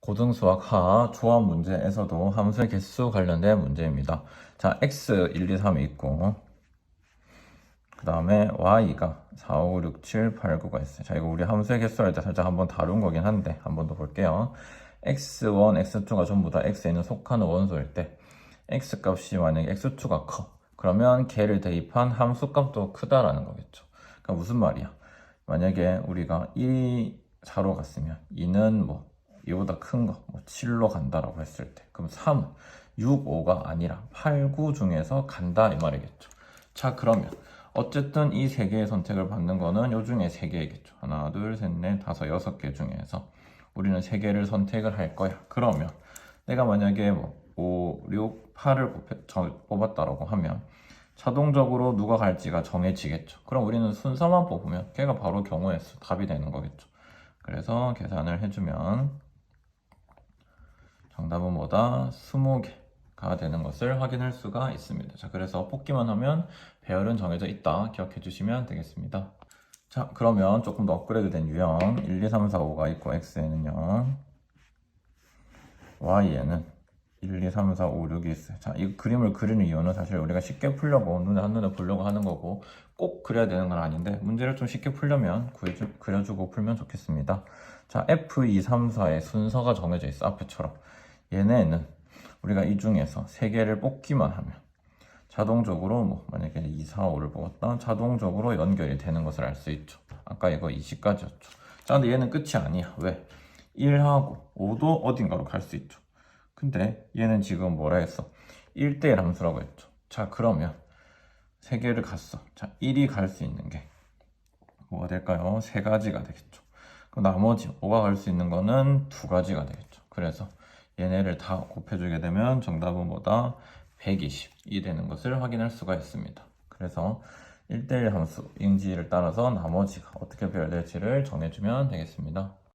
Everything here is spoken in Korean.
고등수학 하 조합 문제에서도 함수의 개수 관련된 문제입니다. 자, x 1, 2, 3이 있고 그 다음에 y가 4, 5, 6, 7, 8, 9가 있어요. 자, 이거 우리 함수의 개수 할 때 살짝 한번 다룬 거긴 한데 한 번 더 볼게요. x1, x2가 전부 다 x에는 속하는 원소일 때 x 값이 만약에 x2가 커 그러면 걔를 대입한 함수 값도 크다라는 거겠죠. 그러니까 무슨 말이야? 만약에 우리가 1이 4로 갔으면 2는 뭐 이보다 큰 거, 뭐 7로 간다라고 했을 때, 그럼 3은 6, 5가 아니라 8, 9 중에서 간다 이 말이겠죠. 자, 그러면 어쨌든 이 세 개의 선택을 받는 거는 요 중에 세 개이겠죠. 하나, 둘, 셋, 넷, 다섯, 여섯 개 중에서 우리는 세 개를 선택을 할 거야. 그러면 내가 만약에 뭐 5, 6, 8을 뽑았다라고 하면 자동적으로 누가 갈지가 정해지겠죠. 그럼 우리는 순서만 뽑으면 걔가 바로 경우의 수 답이 되는 거겠죠. 그래서 계산을 해주면 정답은 뭐다? 20개가 되는 것을 확인할 수가 있습니다. 자, 그래서 뽑기만 하면 배열은 정해져 있다. 기억해 주시면 되겠습니다. 자, 그러면 조금 더 업그레이드 된 유형 1, 2, 3, 4, 5가 있고 x에는요. y에는 1, 2, 3, 4, 5, 6이 있어요. 자, 이 그림을 그리는 이유는 사실 우리가 쉽게 풀려고 눈에 한눈에 보려고 하는 거고 꼭 그려야 되는 건 아닌데 문제를 좀 쉽게 풀려면 구해주, 그려주고 풀면 좋겠습니다. 자, F, 2, 3, 4의 순서가 정해져 있어. 앞에처럼. 얘네는 우리가 이 중에서 세 개를 뽑기만 하면 자동적으로 뭐 만약에 2, 4, 5를 뽑았다 자동적으로 연결이 되는 것을 알 수 있죠. 아까 이거 20까지였죠. 자, 근데 얘는 끝이 아니야. 왜? 1하고 5도 어딘가로 갈 수 있죠. 근데 얘는 지금 뭐라 했어? 1대1 함수라고 했죠. 자, 그러면 세 개를 갔어. 자, 1이 갈 수 있는 게 뭐가 될까요? 세 가지가 되겠죠. 그럼 나머지 5가 갈 수 있는 거는 두 가지가 되겠죠. 그래서 얘네를 다 곱해주게 되면 정답은 뭐다? 120이 되는 것을 확인할 수가 있습니다. 그래서 1대1 함수 인지를 따라서 나머지가 어떻게 배열될지를 정해주면 되겠습니다.